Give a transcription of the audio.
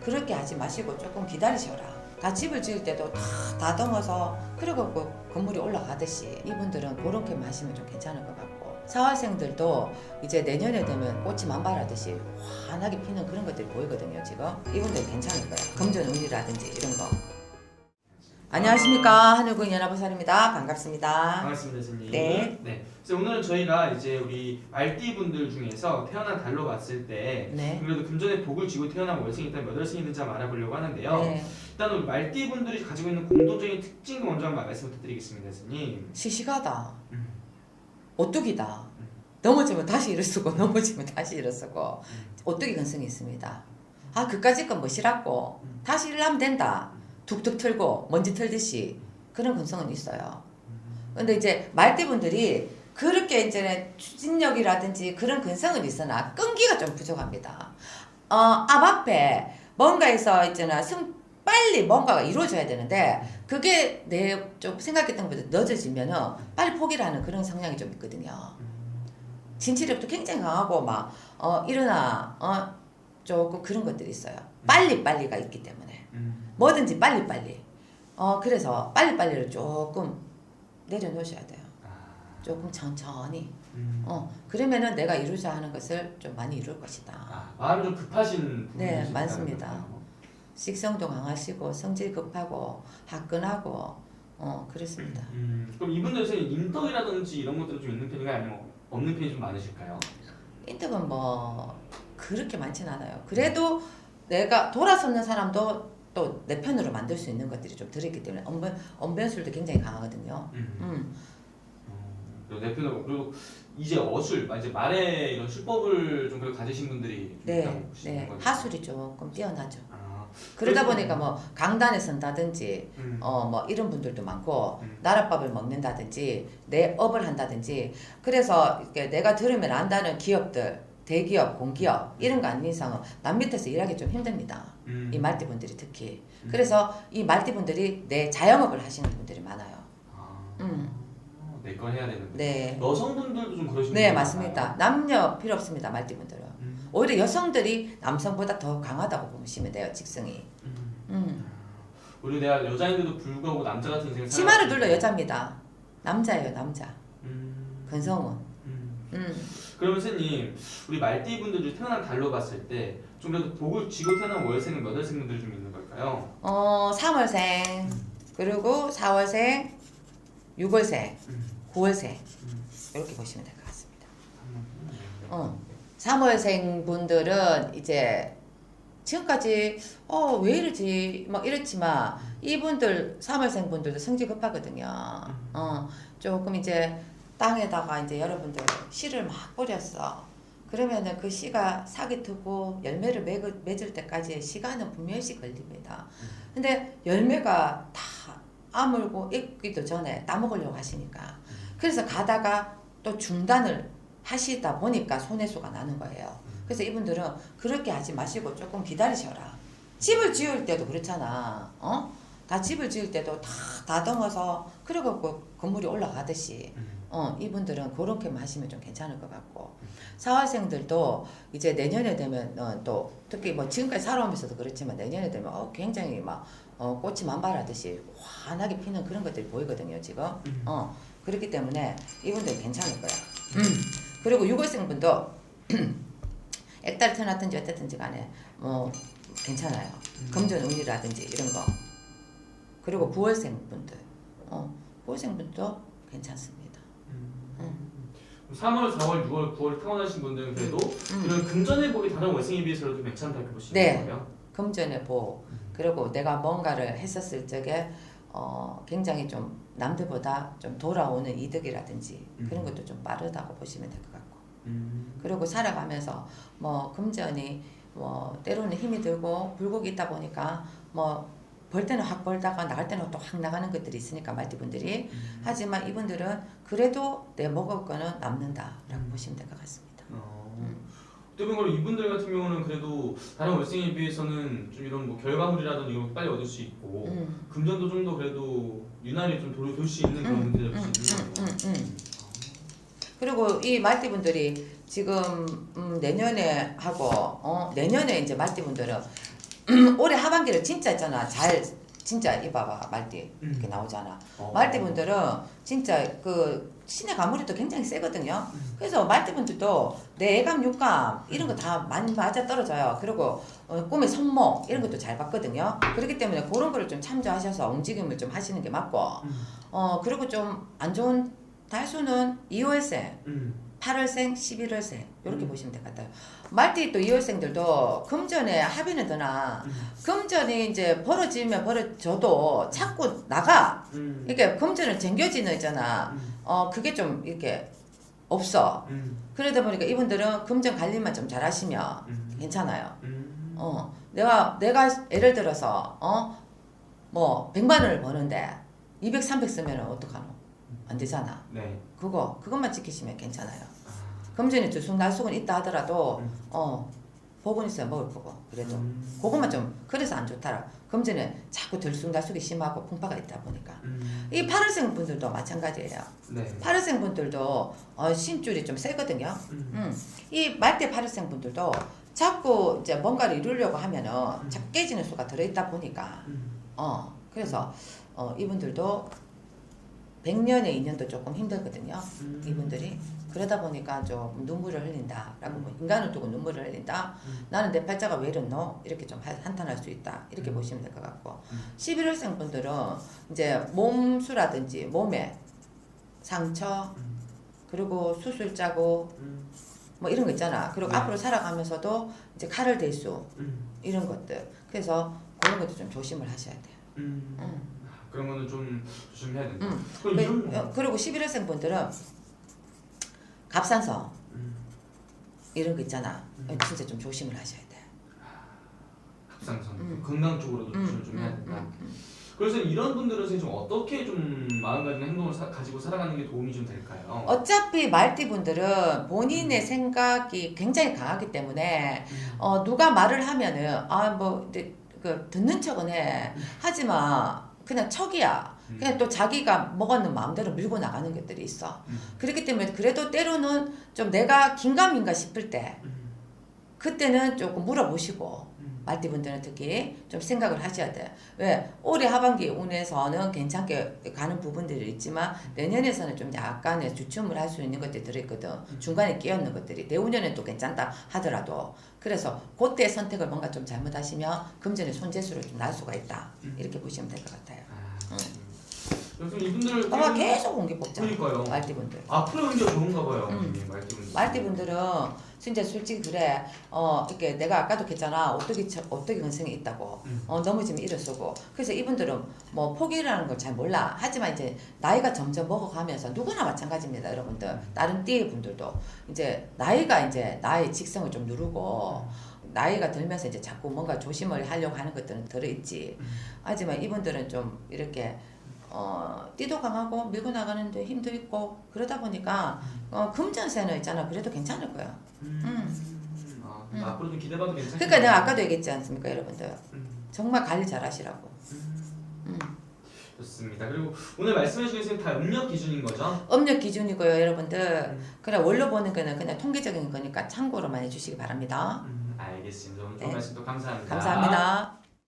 그렇게 하지 마시고 조금 기다리셔라. 다 집을 지을 때도 다 다듬어서 그래갖고 건물이 올라가듯이 이분들은 그렇게 마시면 좀 괜찮을 것 같고. 사활생들도 이제 내년에 되면 꽃이 만발하듯이 환하게 피는 그런 것들이 보이거든요 지금. 이분들 괜찮을 거예요. 금전 운이라든지 이런 거 안녕하십니까 하늘군 연합보살입니다 반갑습니다 반갑습니다, 선생님. 네. 네. 그래서 오늘은 저희가 이제 우리 말띠 분들 중에서 태어난 달로 봤을 때 네. 그래도 금전에 복을 쥐고 태어난 월생이 있다면 몇 월생이 있는지 한번 알아보려고 하는데요. 네. 일단 우리 말띠 분들이 가지고 있는 공통적인 특징 먼저 한번 말씀 부탁드리겠습니다, 선생님. 시시하다 음. 오뚜기다 음. 넘어지면 다시 일어서고 넘어지면 다시 일어서고 음. 오뚜기 근성이 있습니다 아 그까짓 건 멋이라고 음. 다시 일하면 된다 음. 툭툭 틀고 먼지 털듯이 그런 근성은 있어요 음. 근데 이제 말띠분들이 그렇게 이제 추진력이라든지 그런 근성은 있으나 끈기가 좀 부족합니다. 어, 앞 앞에 뭔가에서 있잖아, 승, 빨리 뭔가가 이루어져야 되는데, 그게 내 좀 생각했던 것보다 늦어지면은 빨리 포기를 하는 그런 성향이 좀 있거든요. 진취력도 굉장히 강하고, 막, 어, 일어나, 어, 조금 그런 것들이 있어요. 빨리 빨리가 있기 때문에. 음. 뭐든지 빨리빨리. 어, 그래서 빨리빨리를 조금 내려놓으셔야 돼요. 아. 조금 천천히. 음. 어, 그러면은 내가 이루자 하는 것을 좀 많이 이룰 것이다. 아, 마음이 좀 급하신 분이 네, 많습니다. 식성도 강하시고 성질 급하고 화끈하고 어 그렇습니다. 음. 그럼 이분들 선생님 인덕이라든지 이런 것들은 좀 있는 편인가요? 아니면 없는 편이 좀 많으실까요? 인덕은 뭐 그렇게 많진 않아요. 그래도 내가 돌아서는 사람도 또 내 편으로 만들 수 있는 것들이 좀 들어있기 때문에 언변 언변술도 굉장히 강하거든요. 음. 음, 어, 그리고 대표님 그리고 이제 어술 이제 말의 이런 술법을 좀 그래도 가지신 분들이 좀 네, 있다고 보시는 네, 거죠? 하술이 조금 뛰어나죠. 아, 그러다 그래서- 보니까 뭐 강단에 선다든지 음. 어 뭐 이런 분들도 많고 음. 나랏밥을 먹는다든지 내 업을 한다든지 그래서 이렇게 내가 들으면 안다는 기업들 대기업 공기업 이런 거 아닌 이상은 남 밑에서 일하기 좀 힘듭니다 음. 이 말띠분들이 특히 음. 그래서 이 말띠분들이 내 자영업을 하시는 분들이 많아요 아, 음. 내건 해야 되는데 네, 여성분들도 좀 그러시는 네 맞습니다 남녀 필요 없습니다 말띠분들은 많아요? 음. 오히려 여성들이 남성보다 더 강하다고 보시면 돼요 직성이 음. 음. 우리 내가 여자인데도 불구하고 남자 같은 인생을 치마를 둘러 때- 여자입니다 남자예요 남자 음. 근성은 음. 음. 그러면 선생님 우리 말띠 분들 중 태어난 달로 봤을 때 좀 그래도 복을 쥐고 태어난 월생은 몇 월생 분들이 좀 있는 걸까요? 어, 3월생, 그리고 4월생, 6월생, 음. 9월생 음. 이렇게 보시면 될 것 같습니다. 음. 어, 3월생 분들은 이제 지금까지 어 왜 이러지 막 이랬지만 이분들 3월생 분들도 성질 급하거든요. 어 조금 이제 땅에다가 이제 여러분들 씨를 막 뿌렸어. 그러면은 그 씨가 싹이 트고 열매를 맺을, 맺을 때까지 시간은 분명히 걸립니다. 근데 열매가 다 아물고 익기도 전에 따먹으려고 하시니까 그래서 가다가 또 중단을 하시다 보니까 손해수가 나는 거예요. 그래서 이분들은 그렇게 하지 마시고 조금 기다리셔라. 집을 지을 때도 그렇잖아. 어? 다 집을 지을 때도 다 다듬어서 그래갖고 건물이 올라가듯이 음. 어, 이분들은 그렇게 마시면 좀 괜찮을 것 같고 사활생들도 이제 내년에 되면 어, 또 특히 뭐 지금까지 살아오면서도 그렇지만 내년에 되면 어, 굉장히 막 어, 꽃이 만발하듯이 환하게 피는 그런 것들이 보이거든요 지금 음. 어 그렇기 때문에 이분들 괜찮을 거야 음. 그리고 6월생 분도 액달 태어났든지 어쨌든지 간에 뭐 괜찮아요 음. 금전 운이라든지 이런 거 그리고 9월생 분들 어 9월생 분도 괜찮습니다 음. 3월, 4월, 6월, 9월 태어나신 분들은 그래도 음. 이런 금전의 복이 다른 월생에 비해서도 괜찮다 이렇게 보시는 네. 거예요? 금전의 보 음. 그리고 내가 뭔가를 했었을 적에 어, 굉장히 좀 남들보다 좀 돌아오는 이득이라든지 그런 음. 것도 좀 빠르다고 보시면 될 것 같고 음. 그리고 살아가면서 뭐 금전이 뭐 때로는 힘이 들고 굴곡이 있다 보니까 뭐 벌 때는 확 벌다가 나갈 때는 또 확 나가는 것들이 있으니까 말띠분들이 음. 하지만 이분들은 그래도 내 먹을 거는 남는다라고 음. 보시면 될 것 같습니다. 어. 음. 어떻게 보면 이분들 같은 경우는 그래도 다른 월생에 비해서는 좀 이런 뭐 결과물이라든지 이런 거 빨리 얻을 수 있고 음. 금전도 좀 더 그래도 유난히 좀 돌 수 있는 그런 음, 문제를 음, 볼수 있는 거예요. 음, 음. 그리고 이 말띠분들이 지금 음, 내년에 하고 어, 내년에 이제 말띠분들은 올해 하반기를 진짜 있잖아 잘 진짜 이봐봐 말띠 이렇게 음. 나오잖아 어. 말띠분들은 진짜 그 신의 가물이도 굉장히 세거든요. 음. 그래서 말띠분들도 내감, 육감 이런 거 다 많이 맞아 떨어져요. 그리고 어, 꿈의 손목 이런 것도 잘 봤거든요. 그렇기 때문에 그런 거를 좀 참조하셔서 움직임을 좀 하시는 게 맞고 음. 어 그리고 좀 안 좋은 달수는 2월생, 음. 8월생, 11월생 이렇게 음. 보시면 될 것 같아요. 말띠 또 2월생들도 금전에 합의는 드나 음. 금전이 이제 벌어지면 벌어져도 자꾸 나가 음. 이렇게 금전을 쟁겨지는 있잖아. 음. 어 그게 좀 이렇게 없어. 음. 그러다 보니까 이분들은 금전 관리만 좀 잘하시면 음. 괜찮아요. 음. 어 내가 내가 예를 들어서 어뭐 100만 원을 버는데 200, 300 쓰면 어떡하노? 안 되잖아. 네. 그거 그것만 지키시면 괜찮아요. 아. 금전이 들쑥날쑥은 있다 하더라도 음. 어 복은 있어야 먹을 거고 그래도 음. 그것만 좀 그래서 안 좋더라. 금전에 자꾸 들쑥날쑥이 심하고 풍파가 있다 보니까 음. 이 8월생 분들도 마찬가지예요. 네. 8월생 분들도 어, 신줄이 좀 세거든요. 음. 음. 이 말대 8월생 분들도 자꾸 이제 뭔가를 이루려고 하면은 음. 자꾸 깨지는 수가 들어있다 보니까 음. 어 그래서 어, 이분들도 100년의 인연도 조금 힘들거든요. 음. 이분들이 그러다 보니까 좀 눈물을 흘린다라고 뭐 인간을 두고 눈물을 흘린다. 음. 나는 내 팔자가 왜 이렇노? 이렇게 좀 한- 한탄할 수 있다. 이렇게 음. 보시면 될 것 같고 음. 11월생 분들은 이제 몸수라든지 몸에 상처 음. 그리고 수술 짜고 음. 뭐 이런 거 있잖아. 그리고 네. 앞으로 살아가면서도 이제 칼을 댈수 음. 이런 것들. 그래서 그런 것도 좀 조심을 하셔야 돼요. 음. 음. 그런 거는 좀 조심해야 된다. 음. 그럼 이런 그- 어, 그리고 11월생 분들은 갑산서 음. 이런 거 있잖아. 음. 진짜 좀 조심을 하셔야 돼. 합상선 음. 건강 쪽으로도 조심을 음, 좀 해야 음, 된다. 음, 음. 그래서 이런 분들은 좀 어떻게 좀 마음가짐 행동을 사- 가지고 살아가는 게 도움이 좀 될까요? 어차피 말띠 분들은 본인의 생각이 굉장히 강하기 때문에 음. 어, 누가 말을 하면은 아 뭐 그 듣는 척은 해. 하지만 그냥 척이야. 음. 그냥 또 자기가 먹었는 마음대로 밀고 나가는 것들이 있어. 음. 그렇기 때문에 그래도 때로는 좀 내가 긴가민가 싶을 때 음. 그때는 조금 물어보시고 음. 말띠분들은 특히 좀 생각을 하셔야 돼. 왜 올해 하반기 운에서는 괜찮게 가는 부분들이 있지만 내년에서는 좀 약간의 주춤을 할 수 있는 것들이 들어있거든. 중간에 끼었는 것들이 내후년엔 또 괜찮다 하더라도 그래서 그때 선택을 뭔가 좀 잘못하시면 금전의 손재수를 좀 날 수가 있다. 음. 이렇게 보시면 될 것 같아요. 아, 음. 그래서 이분들 아마 계속 공기 뽑잖아. 그러니까요. 말띠분들. 앞으로 오히려 좋은가 봐요. 음. 음. 말띠분들. 말띠분들은 진짜 솔직히 그래 어 이렇게 내가 아까도 했잖아 오뚜기 처- 오뚜기 근성이 있다고 음. 어 넘어지면 일어서고 그래서 이분들은 뭐 포기라는 걸 잘 몰라 하지만 이제 나이가 점점 먹어가면서 누구나 마찬가지입니다 여러분들 다른 띠의 분들도 이제 나이가 이제 나의 직성을 좀 누르고 나이가 들면서 이제 자꾸 뭔가 조심을 하려고 하는 것들은 들어있지 음. 하지만 이분들은 좀 이렇게 어, 띠도 강하고 밀고 나가는데 힘도 있고 그러다 보니까 어, 금전세는 있잖아 그래도 괜찮을 거야. 음. 음. 아, 음. 앞으로 좀 기대봐도 괜찮겠네요. 그러니까 내가 아까도 얘기했지 않습니까, 여러분들? 음. 정말 관리 잘하시라고. 음. 음. 좋습니다. 그리고 오늘 말씀해 주신 다 음력 기준인 거죠? 음력 기준이고요, 여러분들. 음. 그냥 원로 보는 거는 그냥 통계적인 거니까 참고로만 해주시기 바랍니다. 음, 알겠습니다. 오늘 좋은 네. 말씀 또 감사합니다. 감사합니다.